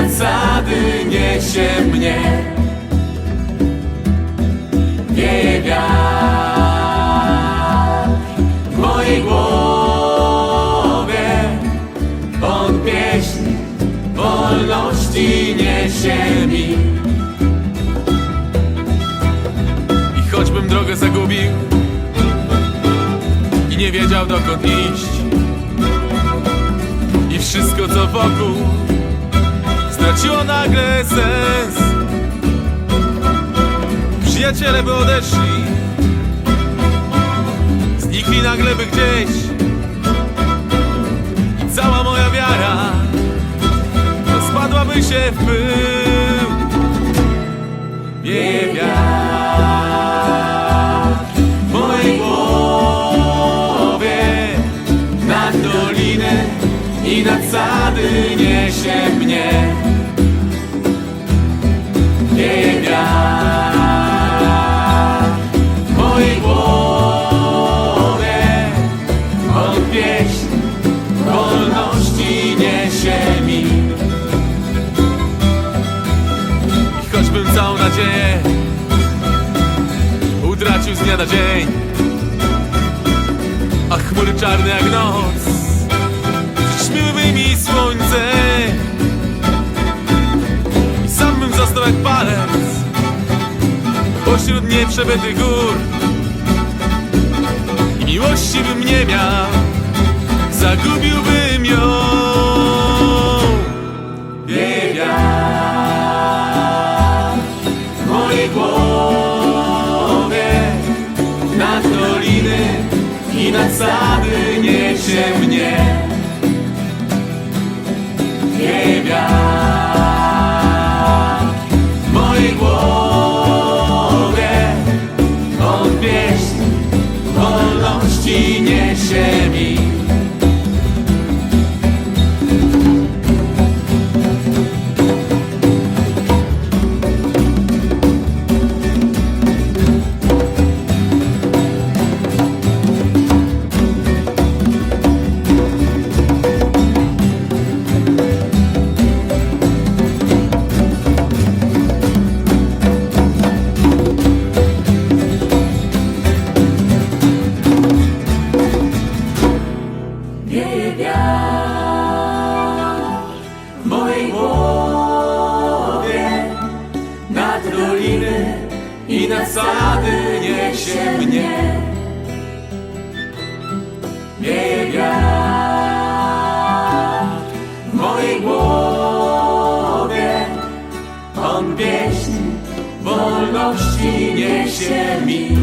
nad sady niesie mnie. Wieje wiatr w mojej głowie, on pieśń wolności niesie mi. I choćbym drogę zagubił i nie wiedział dokąd iść, i wszystko co wokół straciło nagle sens. Przyjaciele by odeszli, znikli nagle by gdzieś. I cała moja wiara rozpadłaby się w pył. Wieje wiatr w mojej i nad sady niesie mnie. Choćbym całą nadzieję utracił z dnia na dzień, a chmury czarne jak noc Pośród nieprzebytych gór. I miłości bym nie miał Zagubiłbym ją. Wieje w mojej głowie Nad doliny i nad sady niesie mnie Doliny i nad sady niesie mnie Wieje wiatr. W mojej głowie On pieśń wolności niesie mi